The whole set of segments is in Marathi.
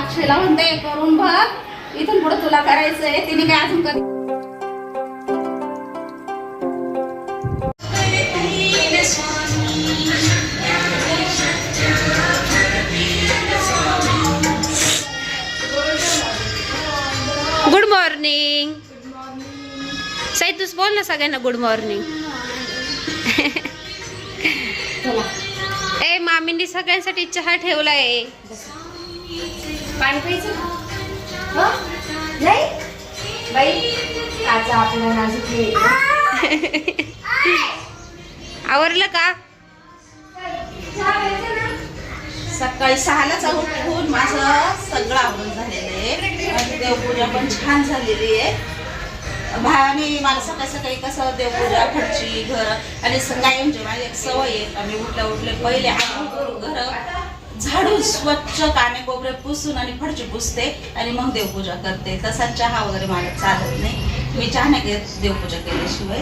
अक्षयला म्हणते करून बघ इथून पुढे तुला करायचंय. तिने काय अजून कधी गुड मॉर्निंग साई तूच बोल ना सगळ्यांना गुड मॉर्निंग ए मामींनी सगळ्यांसाठी चहा ठेवलाय. पाणी प्यायचं हो? नाही? बाई काचा आपला नाजूक आवरलं का? सकाळी सहालाच उठून माझं सगळं आवडून झालेलं आहे. देवपूजा पण छान झालेली आहे. भावाने मला सकाळी सकाळी कसं देवपूजा फडची घर आणि सकाळी म्हणजे माझी एक सवय आहे. आम्ही उठल्या उठले पहिले करून घर झाडून स्वच्छ काने कोपरे पुसून आणि फडची पुसते आणि मग देवपूजा करते. तसा चहा वगैरे मला चालत नाही. मी चहा नाही घेत देवपूजा केल्याशिवाय.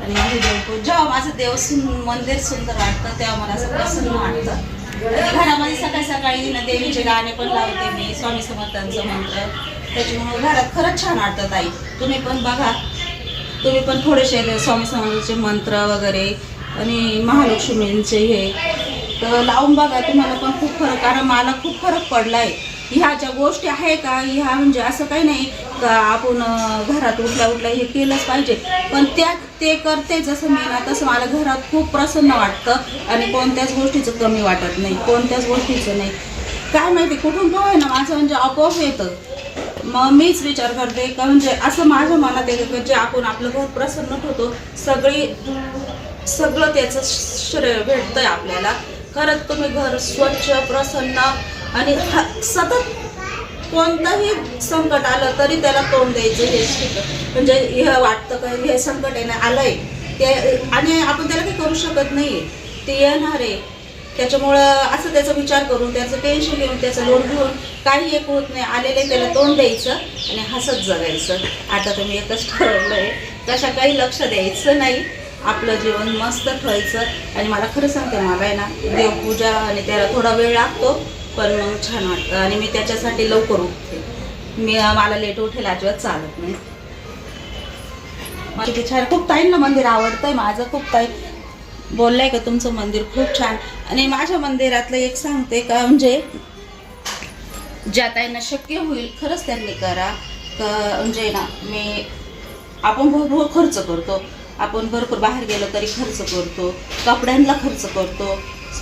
आणि माझी देवपूजा जेव्हा माझं देव सुन मंदिर सुंदर वाटतं तेव्हा मला असं प्रसन्न वाटतं. घरामध्ये सकाळी सकाळी ना देवीचे गाणे पण लावते मी स्वामी समर्थांचं मंत्र. त्याच्यामुळे घरात खरंच छान वाटतं ताई. तुम्ही पण बघा. तुम्ही पण थोडेसे स्वामी समर्थांचे मंत्र वगैरे आणि महालक्ष्मींचे हे. तर लावून बघा तुम्हाला पण खूप फरक कारण मला खूप फरक पडलाय. ह्या ज्या गोष्टी आहे का ह्या म्हणजे असं काही नाही का आपण घरात उठल्या उठल्या हे केलंच पाहिजे. पण त्या ते करते जसं मी ना तसं मला घरात खूप प्रसन्न वाटतं आणि कोणत्याच गोष्टीचं कमी वाटत नाही कोणत्याच गोष्टीचं नाही. काय माहिती कुठून तो आहे ना माझं म्हणजे आपोआप येतं. मग मीच विचार करते का म्हणजे असं माझ्या मनात येतं की जे आपण आपलं घर प्रसन्न ठेवतो सगळी सगळं त्याचं श्रेय भेटतंय आपल्याला. खरंच तुम्ही घर स्वच्छ प्रसन्न आणि ह- सतत कोणतंही संकट आलं तरी त्याला तोंड द्यायचं हे म्हणजे हे वाटतं का हे संकट आहे ना आलंय. ते आणि आपण त्याला काही करू शकत नाही ते येणार आहे. त्याच्यामुळं असं त्याचा विचार करून त्याचं टेन्शन घेऊन त्याचं लोन घेऊन काही एक होत नाही. आलेले त्याला तोंड द्यायचं आणि हसत जगायचं. आता तुम्ही एकच ठरवलं आहे तशा काही लक्ष द्यायचं नाही. आपलं जेवण मस्त ठेवायचं. आणि मला खरं सांगते मला आहे ना देवपूजा आणि त्याला थोडा वेळ लागतो पण मग छान वाटतं. आणि मी त्याच्यासाठी लवकर उठते. मी मला लेट उठेल अजिबात चालत नाही. मला किती छान खूप ताईंना मंदिर आवडतंय माझं खूप ताई. बोललंय का तुमचं मंदिर खूप छान. आणि माझ्या मंदिरातलं एक सांगते का म्हणजे ज्या ताईंना शक्य होईल खरंच त्यांनी करा. का म्हणजे ना मी आपण भरपूर खर्च करतो. आपण भरपूर बाहेर गेलो तरी खर्च करतो कपड्यांना खर्च करतो.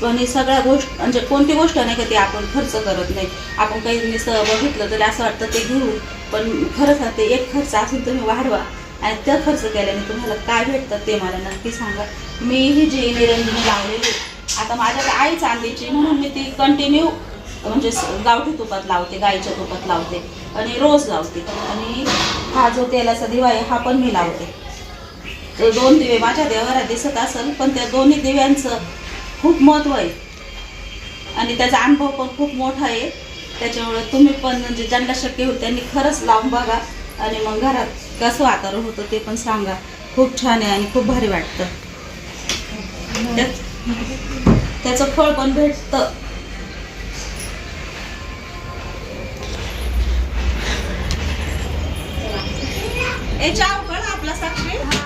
आणि सगळ्या गोष्ट म्हणजे कोणती गोष्ट नाही का ती आपण खर्च करत नाही. आपण काही नुसतं बघितलं तरी असं वाटतं ते घेऊ पण खरंच ते एक खर्च असून तुम्ही वाढवा आणि त्या खर्च केल्याने तुम्हाला काय भेटतं ते मला नक्की सांगा. मी ही जी निरंजनी लावलेली आता माझ्याकडे आई चांदीची म्हणून मी ती कंटिन्यू म्हणजे स- गावठी तुपात लावते गाईच्या तुपात लावते आणि रोज लावते. आणि हा जो तेलाचा दिवा आहे हा पण मी लावते. दोन दिवे माझ्या देवाला दिसत असेल पण त्या दोन्ही दिव्यांचं खूप महत्त्व आहे. आणि त्याचा अनुभव पण खूप मोठा आहे. त्याच्यामुळे तुम्ही पण म्हणजे ज्यांना शक्य होईल त्यांनी खरंच लावून बघा. आणि मग घरात कसं वातावरण होतं ते पण सांगा. खूप छान आहे आणि खूप भारी वाटतं. त्याचं फळ पण भेटतं. ए चहा आपला साक्षी.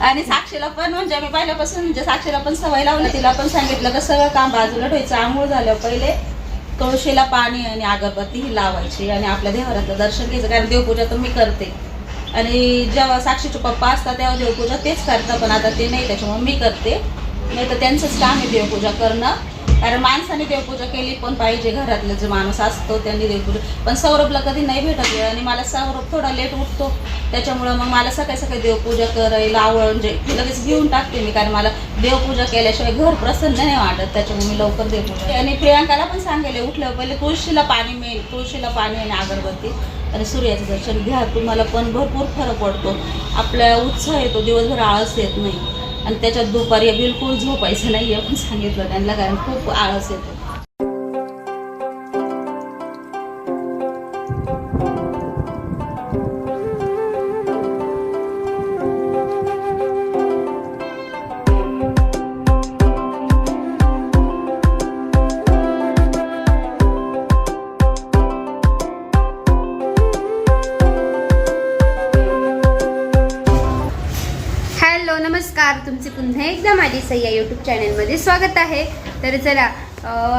आणि साक्षीला पण म्हणजे मी पहिल्यापासून म्हणजे साक्षीला पण सवय लावली तिला पण सांगितलं का सगळं काम बाजूला ठेवायचं. आंघोळ झालं पहिले तुळशीला पाणी आणि अगरबत्ती ही लावायची आणि आपल्या देवरातलं दर्शन घ्यायचं. कारण देवपूजा तर मी करते. आणि जेव्हा साक्षीचे पप्पा असतात तेव्हा देवपूजा तेच करतात. पण आता ते नाही त्याच्यामुळे मी करते. नाही तर त्यांचंच काम आहे देवपूजा करणं. कारण माणसाने देवपूजा केली पण पाहिजे घरातलं जे माणूस असतो त्यांनी देवपूजा पण सौरभला कधी नाही भेटत वेळ. आणि मला सौरभ थोडा लेट उठतो. त्याच्यामुळं मग मला सकाळी सकाळी देवपूजा करायला आवड म्हणजे लगेच घेऊन टाकते मी कारण मला देवपूजा केल्याशिवाय घर प्रसन्न नाही वाटत. त्याच्यामुळे मी लवकर देवपूजा आणि प्रियांकाला पण सांगेले उठल्यावर पहिले तुळशीला पाणी मिळेल तुळशीला पाणी आणि अगरबत्ती. आणि सूर्याचं दर्शन घ्या तुम्हाला पण भरपूर फरक पडतो. आपल्या उत्साह येतो दिवसभर आळस येत नाही. आणि त्याच्यात दुपारी बिलकुल झोपायचं नाही आहे पण सांगितलं त्यांना कारण खूप आळस येतो. सई या यूट्यूब चॅनलमध्ये स्वागत आहे. तर चला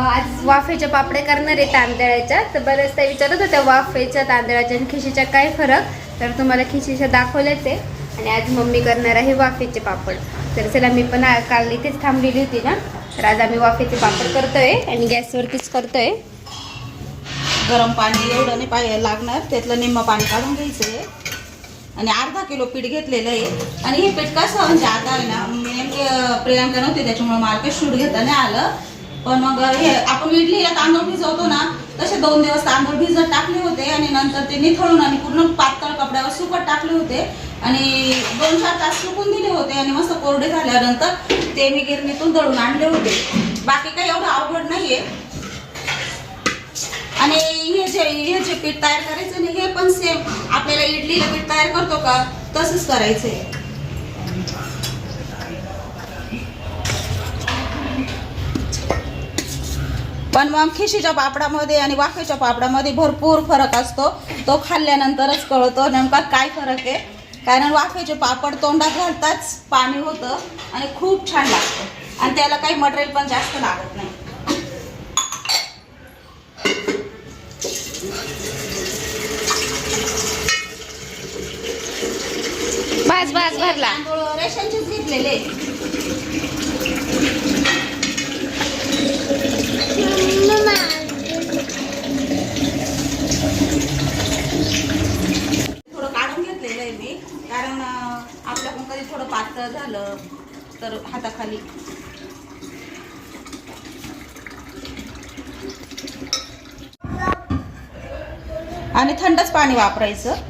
आज वाफेच्या पापड्या करणार आहे तांदळाच्या. तर बऱ्याचदा विचारत होत्या वाफेच्या तांदळाच्या आणि खिशीच्या काय फरक? तर तुम्हाला खिशीच्या दाखवल्याच आहे. आणि आज मम्मी करणार आहे वाफेचे पापड. तर चला मी पण काल इथेच थांबलेली होती ना. तर आज आम्ही वाफेचे पापड करतोय आणि गॅसवरतीच करतोय. गरम पाणी एवढं नाही पाहिजे लागणार. त्यातलं निम्म पाणी काढून घ्यायचं. आणि अर्धा किलो पीठ घेतलेलं आहे. आणि हे पीठ कसं म्हणजे आता आहे ना मी नेमके प्रियांका नव्हती त्याच्यामुळे मला काही शूट घेता नाही आलं. पण मग हे आपण इडलीला तांदूळ भिजवतो ना तसे दोन दिवस तांदूळ भिजत टाकले होते. आणि नंतर ते निथळून आणि पूर्ण पातळ कपड्यावर सुकत टाकले होते. आणि दोन चार तास सुकून दिले होते आणि मस्त कोरडे झाल्यानंतर ते मी गिरणीतून दळून आणले होते. बाकी काही एवढं अवघड नाहीये. आणि हे जे हे जे पीठ तयार करायचं आणि हे पण सेम आपल्याला इडलीला पीठ तयार करतो का? तसंच करायचंय. पण मग खिशीच्या पापडामध्ये आणि वाफेच्या पापडामध्ये भरपूर फरक असतो. तो खाल्ल्यानंतरच कळतो नेमका काय फरक आहे. कारण वाफेचे पापड तोंडात घालताच पाणी होतं आणि खूप छान लागतं. आणि त्याला काही मटेरियल पण जास्त लागत नाही. भाज भाज भरला. तांदूळ रेशनचेच घेतलेले. थोडं काढून घेतलेलं आहे मी. कारण आपल्याकडून कधी थोडं पातळ झालं तर हाताखाली. आणि थंडच पाणी वापरायचं.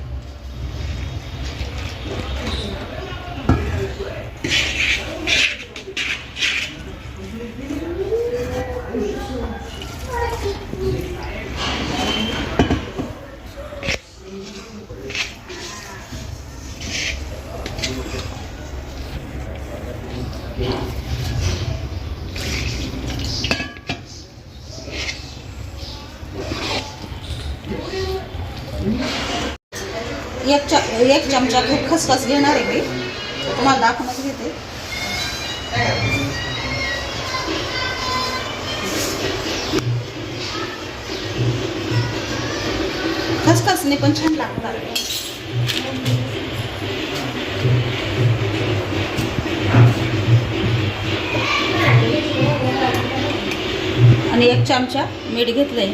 एक चमचा दूध खसखस घेणार आहे मी. तुम्हाला दाखवूनच खसखसने पण छान लागतात. आणि एक चमचा मीठ घेतलंय.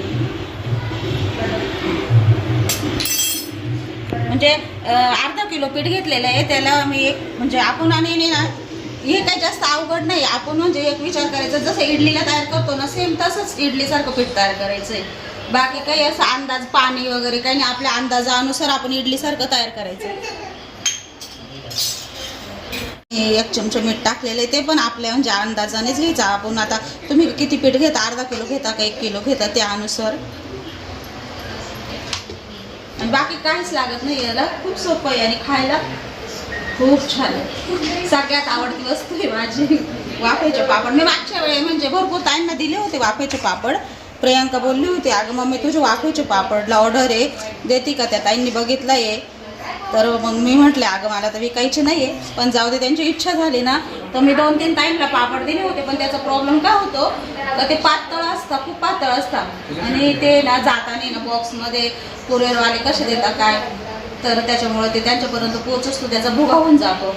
म्हणजे अर्धा किलो पीठ घेतलेलं आहे त्याला मी एक म्हणजे आपण आणि ना हे काही जास्त अवघड नाही. आपण म्हणजे एक विचार करायचा जसं इडलीला तयार करतो ना सेम तसंच इडलीसारखं पीठ तयार करायचं आहे बाकी काही असं अंदाज पाणी वगैरे काही नाही. आपल्या अंदाजानुसार आपण इडलीसारखं तयार करायचं. हे एक चमचा मीठ टाकलेलं आहे ते पण आपल्या म्हणजे अंदाजानेच घ्यायचं. आपण आता तुम्ही किती पीठ घेता? अर्धा किलो घेता का एक किलो घेता त्यानुसार? आणि बाकी काहीच लागत नाही याला. खूप सोपं आहे आणि खायला खूप छान आहे. सगळ्यात आवडती वस्तू आहे माझी. वाफेचे पापड. मी मागच्या वेळे म्हणजे भरपूर ताईंना दिले होते वाफेचे पापड. प्रियांका बोलली होती अगं मम्मी तुझ्या वाकूचे पापडला ऑर्डर आहे. देते का त्या ताईंनी बघितलं आहे तर मग मी म्हटले अगं मला तर विकायची नाही आहे पण जाऊ दे त्यांची इच्छा झाली ना तर मी दोन तीन ताईंना पापड दिले होते पण त्याचा प्रॉब्लेम काय होतो? तर ते पातळ असतात खूप पातळ असतात. आणि ते ना जाताना ना बॉक्समध्ये कुरिअरवाले कसे देतात काय? तर त्याच्यामुळे ते त्यांच्यापर्यंत पोहोचच तो त्याचा भुगा होऊन जातो.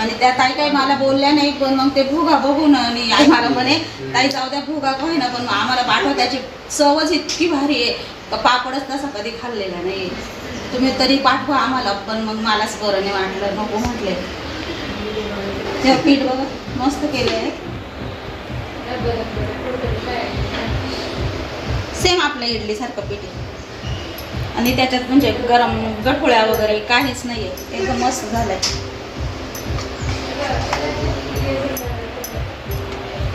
आणि त्या ताई काही मला बोलल्या नाही पण मग ते भुगा बघून आणि आई मला म्हणे ताई जाऊ द्या भुगा का ना पण आम्हाला पाठवा त्याची चवच इतकी भारी आहे पापडच तसा कधी खाल्लेला नाही. तुम्ही तरी पाठवा आम्हाला पण मग मलाच बरं नाही वाटलं नको म्हटले. ते पीठ बघा मस्त केले सेम आपल्या इडलीसारखं पीठ आहे. आणि त्याच्यात म्हणजे गरम गठोळ्या वगैरे काहीच नाही आहे एकदम मस्त झालंय.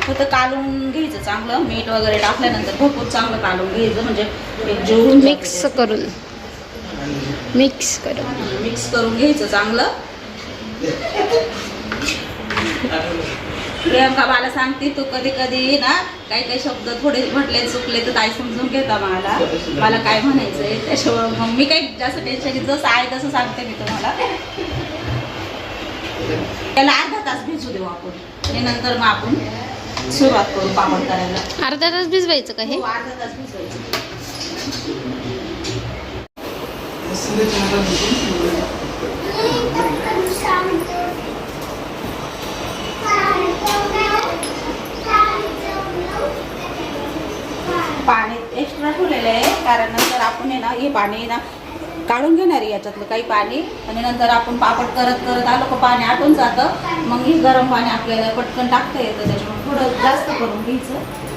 फक्त कालून घ्यायचं चांगलं. मीठ वगैरे टाकल्यानंतर भरपूर चांगलं कालून घ्यायचं. म्हणजे मिक्स करून. मिक्स करून. मिक्स करून घ्यायचं चांगलं. प्रियंका मला सांगते तू कधी कधी ना काही काही शब्द थोडे म्हटले चुकले तर ताई समजून घेता मला. मला काय म्हणायचंय त्याच्यामुळे मग मी काही जास्त टेन्शन जसं आहे तसं सांगते मी तुम्हाला. त्याला अर्धा तास भिजू देऊ आपण. आणि नंतर मग आपण सुरुवात करू पापड करायला. अर्धा तास भिजवायचं का हे? हो, अर्धा तास भिजवायचं. पाणी एक्स्ट्रा ठेवलेलं आहे कारण नंतर आपण आहे ना हे पाणी ना काढून घेणार आहे याच्यातलं काही पाणी. आणि नंतर आपण पापड करत करत आलो का पाणी आटून जातं. मग गरम पाणी आपल्याला पटकन टाकता येतं. त्याच्यामुळे थोडं जास्त करून घ्यायचं.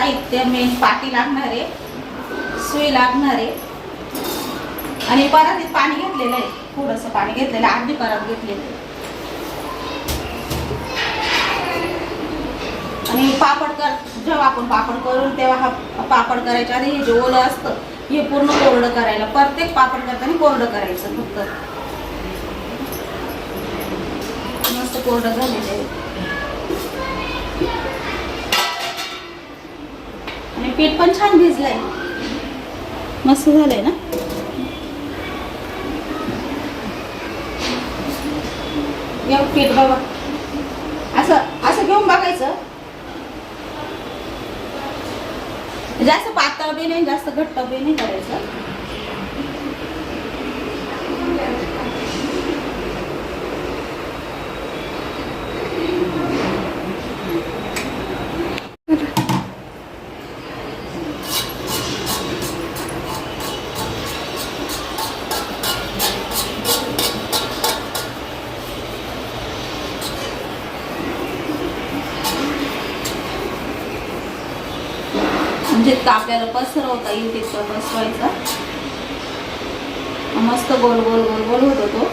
साहित्य मेन पाटी लागणार आहे. सुई लागणार आहे. आणि परातीत पाणी घेतलेलं आहे. थोडंसं पाणी घेतलेलं आहे. अर्धी परात घेतलेलं आहे. आणि पापड कर जेव्हा आपण पापड करून तेव्हा हा पापड करायच्या आधी हे जे ओलं असतं हे पूर्ण कोरडं करायला प्रत्येक पापड करताना कोरडं करायचं फक्त. मस्त कोरडं झालेलं आहे. आणि पीठ पण छान भिजलंय. मस्त झालंय ना? घेऊ पीठ बाबा असं असं घेऊन बघायचं. म्हणजे जास्त पातळ बी नाही जास्त घट्ट बी नाही करायचं. जितकं आपल्याला पसरवता येईल तितकं पसरवायचा मस्त गोल गोल गोल गोल होतो तो.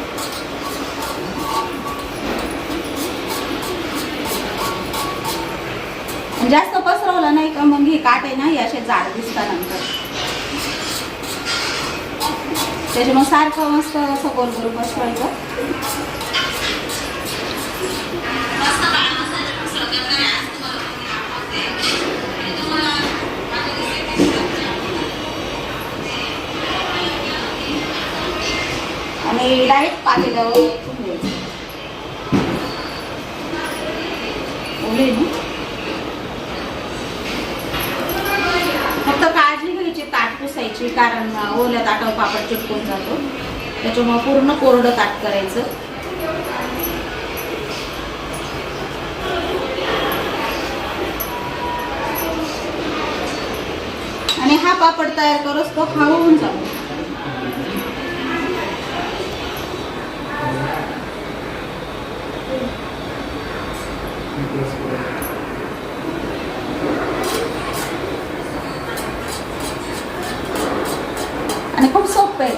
जास्त पसरवला नाही का मग हे काटे नाही असे जाड दिसतानंतर त्याच्यामुळे सारखं मस्त असं गोल गोल पसरवायचं आणि डायरेक्ट पातेल्यावर ओतून द्यायचं ओले फक्त काळजी घ्यायची ताट पुसायची कारण ओल्या ताटावर पापड चिटकून जातो. त्याच्यामुळे पूर्ण कोरडं ताट करायचं. आणि हा पापड तयार करोस तो हा होऊन जातो आणि खूप सोपं आहे.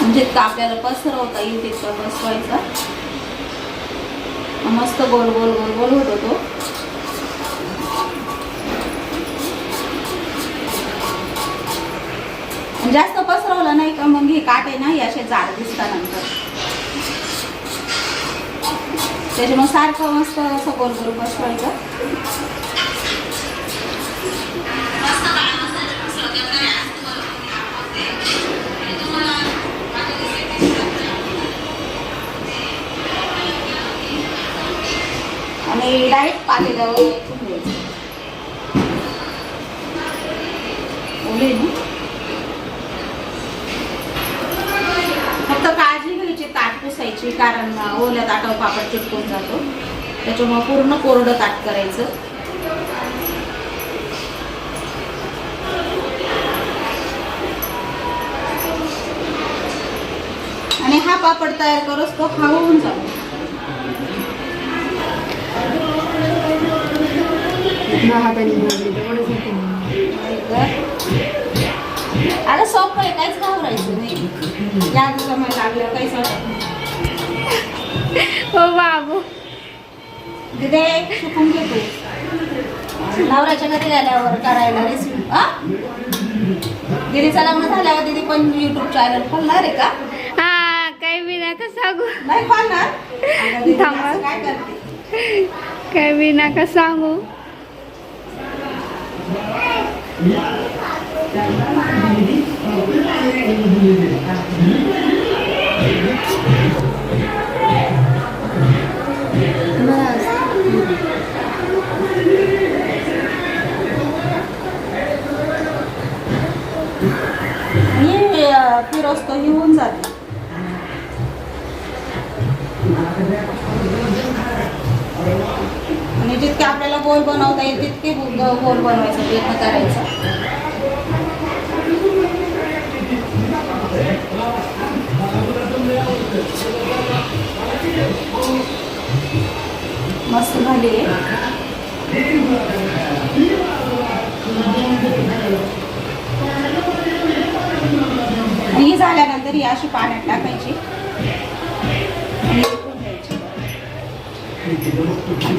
म्हणजे जितकं आपल्याला पसरवता येईल तितकं बसवायचा. मस्त गोल गोल गोल गोल होतो तो. जास्त पसरवलं नाही का मग हे काटे नाही असे जाड दिसतात नंतर त्याच्यामुळे सारखं मस्त असं गोल गोल पसरवायचं. आणि डायरेक्ट पाणी द्यावं द्यायचं ओले ना फक्त काळजी घ्यायची पुसायची कारण ओल्या ताटावर पापड चिटकून जातो. त्याच्यामुळे पूर्ण कोरडं ताट करायचं. आणि हा पापड तयार करोस तो हा होऊन जातो अरे सोपं आहे काहीच घाबरायचं नाही. या जमायला लागलं काहीच वाटत नाही. हो बाबू. दिदे शिकून घे तू. नवऱ्याच्या घरी गेल्यावर करायला रेसिपी हा? दिदीचं लग्न झाल्यावर दिदी पण युट्यूब चॅनल खोलणार आहे का? हा काही बी नका सांगू. नाही खोलणार? काय करते? काही बी नका सांगू. फिरोस्तो ही होऊन जाते. आणि जितके आपल्याला गोल बनवता येईल तितके गोल बनवायचा प्रयत्न करायचा. मस्त झाली. आहे ही झाल्यानंतर ही अशी पाण्यात टाकायची.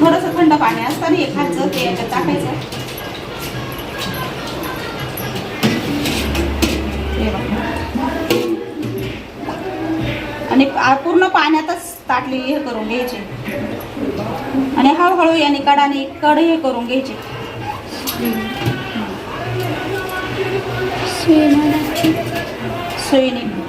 थोडस थोडंसं थंड पाणी असतं ना हे खालचं ते याच्यात टाकायचं आणि पूर्ण पाण्यातच ताटली हे करून घ्यायची. आणि हळूहळू याने कडाने कड हे करून घ्यायची. So training.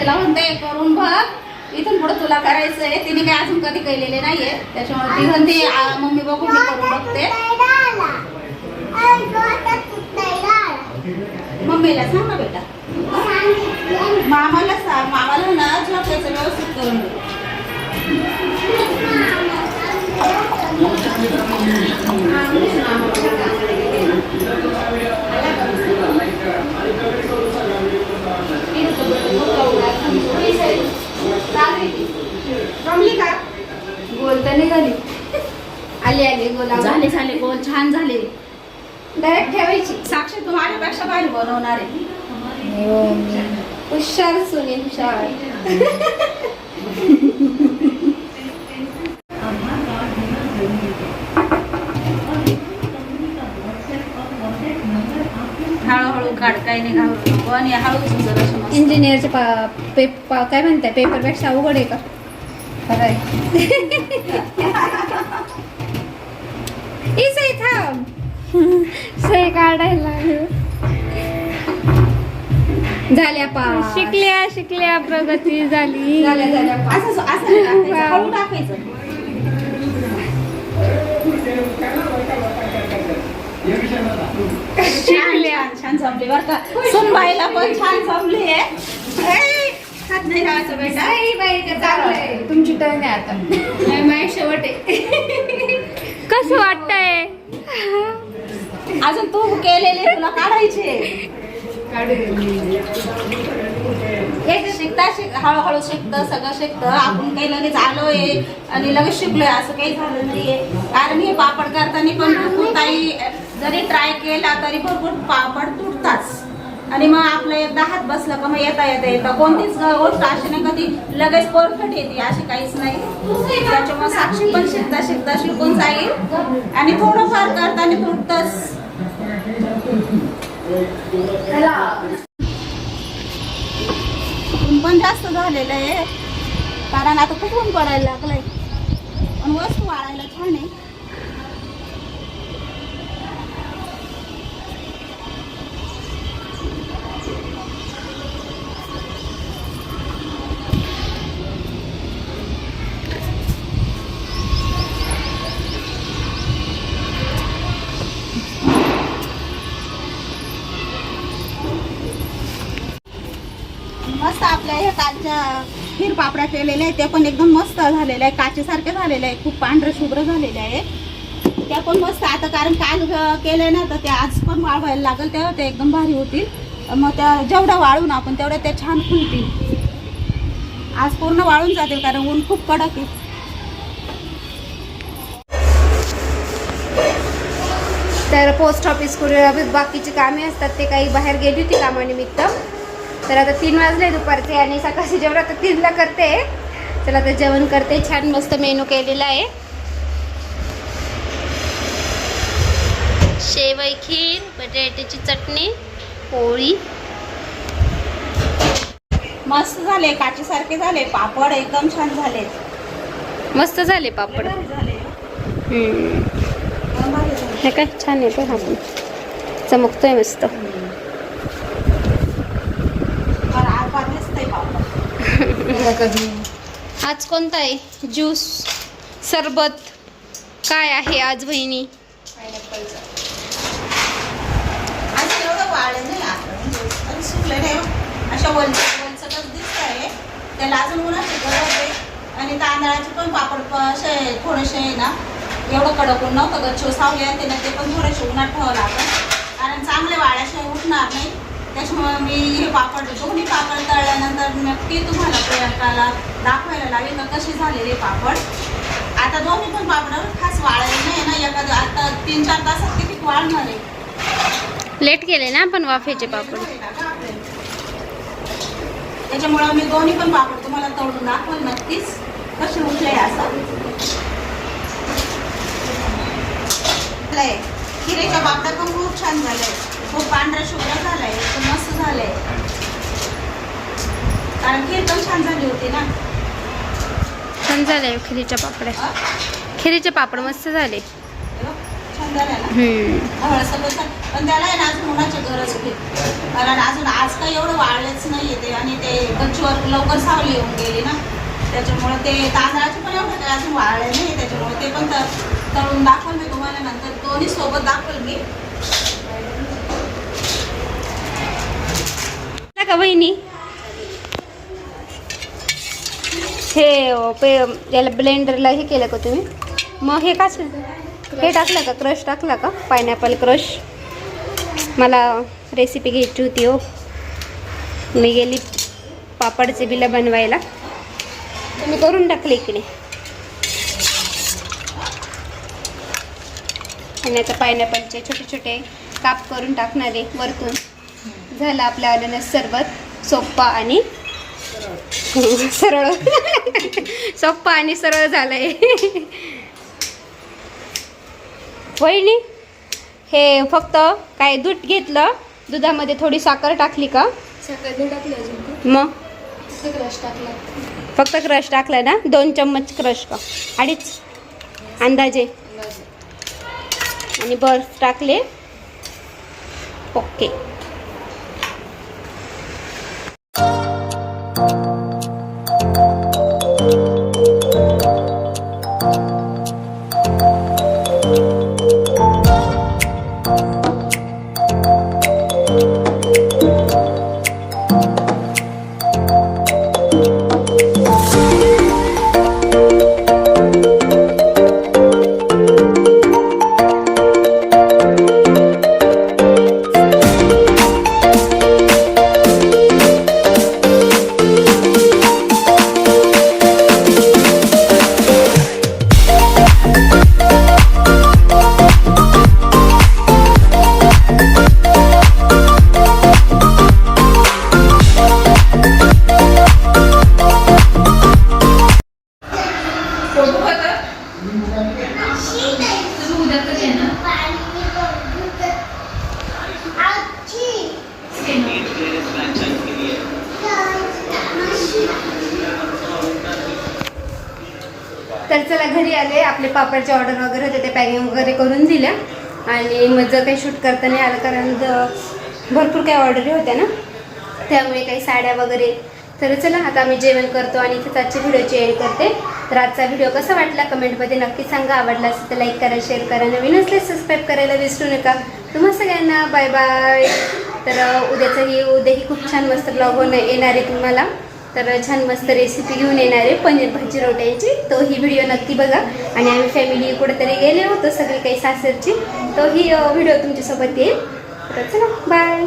तिला म्हणते करून बघ. इथून पुढे तुला करायचंय तिने काय अजून कधी केलेले नाहीये. त्याच्यामुळे ती म्हणते "आ, मम्मी बघून मी करून बघते. मम्मीला सांग ना बेटा. मामाला सांग मामाला ना झोपायचं व्यवस्थित करून दे. जमली का? बोलता नाही झाली आली आली बोला झाले झाले गोल छान झाले. डायरेक्ट ठेवायची. साक्षी तू माझ्यापेक्षा भारी बनवणार आहे. हुशार सुनील हुशार हळूहळू काढ काही नाही घाबरू नको आणि हळूच. इंजिनियरचे पा पेप काय म्हणताय पेपरपेक्षा अवघड आहे का? खरं आहे ई सई थांब. सई काढायला झाल्या पा शिकल्या शिकल्या प्रगती झाली. झाल्या झाल्या पा असं असं नाही टाकायचं, छान छान जमली बरं का. सुनबाईला पण छान जमली. आहे ए, हात नाही लावायचा बेटा. आई बाई ते चांगलं आहे. तुमची टर्न आहे आता. माझी शेवट आहे. कसं वाटतंय? अजून तू केलेले तुला काढायचे. शिकता शिक हळूहळू शिकतं सगळं शिकतं. आपण काही लगेच आलोय आणि लगेच शिकलोय असं काही झालं नाहीये. कारण हे पापड करताना पण काही जरी ट्राय केला तरी भरपूर पापड तुटताच आणि मग आपलं एकदा हात बसला का मग येता येता येतं कोणतीच गोष्ट अशी नाही कधी लगेच परफेक्ट येते अशी काहीच नाही. त्याच्यामुळे साक्षी पण शिकता शिकता शिकून जाईल. आणि थोडंफार करताना तुटतंच. पण जास्त झालेलं आहे. कारण आता खूप ऊन पडायला लागलंय. पण वस्तू वाळायला छान आहे. आपल्या हे खीर पापड्या केलेल्या आहेत. त्या पण एकदम मस्त झालेल्या आहे काचेसारख्या झालेल्या आहे खूप पांढरे शुभ्र झालेले आहे. त्या पण मस्त आता कारण काल अं, केले ना तर त्या आज पण वाळवायला लागेल. तेव्हा त्या एकदम भारी होतील. मग त्या जेवढ्या वाळून आपण तेवढ्या त्या छान फुलतील. आज पूर्ण वाळून जातील कारण ऊन खूप कडक आहे. तर पोस्ट ऑफिस कुरिअर ऑफिस बाकीची कामे असतात ते काही बाहेर गेली होती कामानिमित्त. तर आता तीन वाजले दुपारचे आणि सकाळचे जेवण आता तीनला करते. चला आता जेवण करते. छान मस्त मेनू केलेला आहे. शेवई खीर बटाट्याची चटणी पोळी. मस्त झाले काचेसारखे झाले पापड एकदम छान झाले. मस्त झाले पापड. हे काय छान पण. आपण चमकतोय मस्त पण आरपार दिसतंय पापड आज कोणता आहे? ज्यूस सरबत काय आहे आज बहिणी आज एवढं वाढलं नाही आता म्हणजे अशा वलच वलचटच दिसत आहे त्याला अजून उन्हाची गरज आहे. आणि तांदळाचे पण पापड असे थोडेसे आहे ना. एवढं कडक ऊन नव्हतं गच्चो सावले आणि त्याला ते पण थोडेसे उन्हात ठेवावं लागतं कारण चांगले वाळ्याशिवाय उठणार नाही. त्याच्यामुळे मी हे पापड दोन्ही पापड तळल्यानंतर नक्की तुम्हाला प्रयत्नाला दाखवायला लागेल का कसे झालेले पापड. आता दोन्ही पण पापडावर खास वाळायला नाही ना एखादं आता तीन चार तासात किती वाळणार आहे. लेट केले ना आपण वाफेचे पापड. त्याच्यामुळे मी दोन्ही पण पापड तुम्हाला तळून दाखवल नक्कीच. कसे उठले असं. खिरेच्या पापड्या पण खूप छान झालंय खूप पांढरा शुभ्र झालाय एकदम मस्त झालंय. कारण खीर पण छान झाली होती ना. छान झाले खिरीच्या पापड्या? खिरीचे पापड मस्त झाले. छान झाल्या ना. सगळं छान. पण त्याला आहे ना अजून उन्हाची गरज होती कारण अजून आज काही एवढं वाळलेच नाही ते आणि ते गच्चीवर लवकर सावली येऊन गेली ना. त्याच्यामुळे ते तांदळाचे पण एवढं काही अजून वाळले नाही त्याच्यामुळे ते पण तळून दाखवल मी तुम्हाला नंतर दोन्ही सोबत दाखवल मी. का वहिनी हे पे याला ब्लेंडरला हे केलं का तुम्ही? मग हे काच हे टाकलं का? क्रश टाकला का? पायनॅपल क्रश मला रेसिपी घ्यायची होती हो. मी गेली पापडचे बिलं बनवायला. तुम्ही करून टाकले इकडे. आणि आता पायनॅपलचे छोटे छोटे काप करून टाकणारे वरतून. झालं आपल्या अननस सरबत सोप्पा आणि सरळ. सोप्पा आणि सरळ झालंय. वहिनी हे फक्त काय दूध घेतलं? दुधामध्ये थोडी साखर टाकली का? मग? फक्त क्रश टाकला. ना? दोन चम्मच क्रश का? अडीच अंदाजे. आणि बर्फ टाकले. ओके. Thank you. तर चला घरी आले. आपले पापडचे ऑर्डर वगैरे होते ते पॅकिंग वगैरे करून दिल्या आणि मग जर काही शूट करता नाही आलं कारण भरपूर काही ऑर्डरी होत्या ना. त्यामुळे काही साड्या वगैरे. तर चला आता आम्ही जेवण करतो आणि इथेच आजच्या व्हिडिओची एड करते. तर आजचा व्हिडिओ कसा वाटला कमेंटमध्ये नक्की सांगा. आवडला असेल तर लाईक करा शेअर करा. नवीन असल्यास सबस्क्राईब करायला विसरू नका. तुम्हा सगळ्यांना बाय बाय तर उद्याचंही उद्याही खूप छान मस्त ब्लॉग होणं येणार आहे तुम्हाला. तर छान मस्त रेसिपी घेऊन येणार आहे पनीर भाजी रोट्याची. तो ही व्हिडिओ नक्की बघा. आणि आम्ही फॅमिली कुठेतरी गेले होतो सगळे काही सासरची. तो ही व्हिडिओ तुमच्यासोबत येईल. तर चला बाय